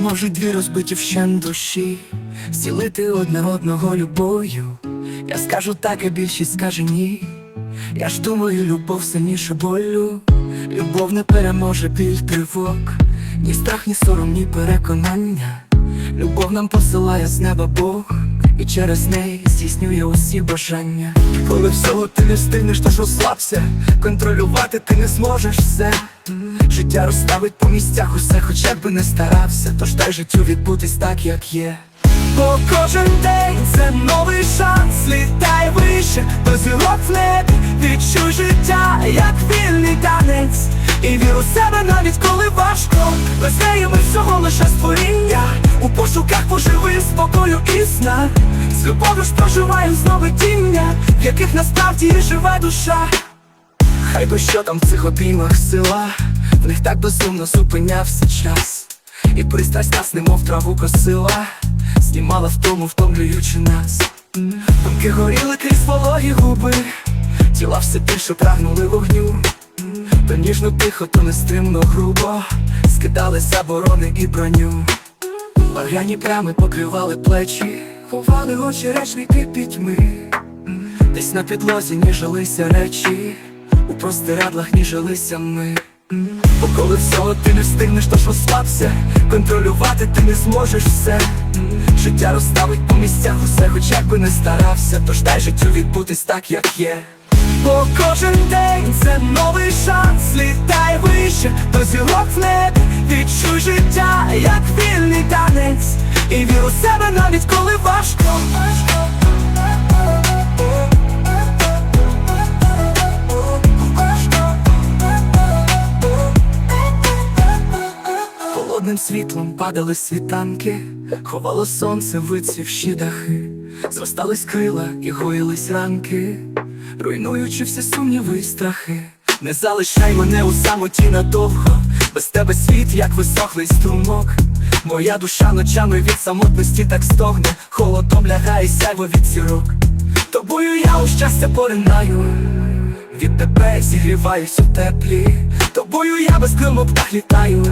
можуть дві розбиті вщен душі, зцілити одне одного любов'ю. Я скажу так, а більшість скаже ні. Я ж думаю, любов сильніше болю. Любов не переможе біль тривог, ні страх, ні сором, ні переконання. Любов нам посилає з неба Бог, і через неї здійснює усі бажання. Коли всього ти не встигнеш, то ж розслабся, контролювати ти не зможеш все. Життя розставить по місцях усе, хоча б не старався, тож дай життю відбутись так, як є. Бо кожен день це новий шанс, літай вище, до зірок в небі, відчуй життя, як вільний танець, і вір у себе навіть коли важко, без неї ми всього лише створіння, у пошуках поживи спокою і сна, з любов'ю ж проживаєм знову тіння, в яких насправді живе душа. Хай би що там в цих обіймах сила, в них так безумно зупинявся час, і пристрасть нас, немов траву косила, знімала в тому, втомлюючи нас. Думки горіли крізь вологі губи, тіла все більше прагнули вогню, то ніжно тихо, то нестримно грубо, скидали заборони і броню. Багряні прями покривали плечі, ховали очі речники пітьми. Десь на підлозі ніжилися речі, у простирадлах ніжилися ми. Бо коли всього ти не встигнеш, то ж розслабся, контролювати ти не зможеш все. Життя розставить по місцях усе, хоч як би не старався, тож дай життю відбутись так, як є. Бо кожен день це новий шанс, літай вище, до зірок в небі, відчуй життя, як вільний танець, і вір у себе навіть коли важко. Холодним світлом падали світанки, ховало сонце вицвівші дахи, зростались крила і гоїлись ранки, руйнуючи всі сумніви й страхи. Не залишай мене у самоті надовго, без тебе світ, як висохлий струмок. Моя душа ночами від самотності так стогне, холодом лягає сяйво від зірок. Тобою я у щастя поринаю, від тебе зігріваюсь у теплі, тобою я без крило птах літаю.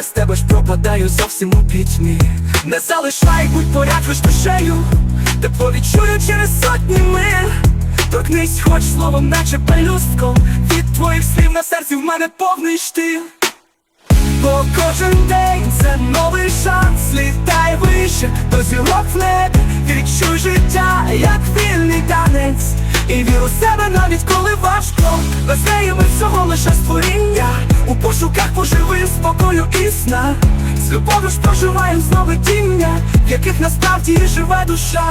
Без тебе ж пропадаю зовсім у пітьмі. Не залишай, будь поряд лиш душею. Тепло відчую через сотні миль. Торкнись хоч словом, наче пелюстком. Від твоїх слів на серці в мене повний штиль. Бо кожен день це новий шанс. Літай вище, до зірок в небі. Відчуй життя, як вільний танець. І вір у себе навіть коли важко. Без неї ми всього лише створіння У пошуках поживи спокою і сна. З любов'ю ж проживаєм знову тіння В яких насправді і живе душа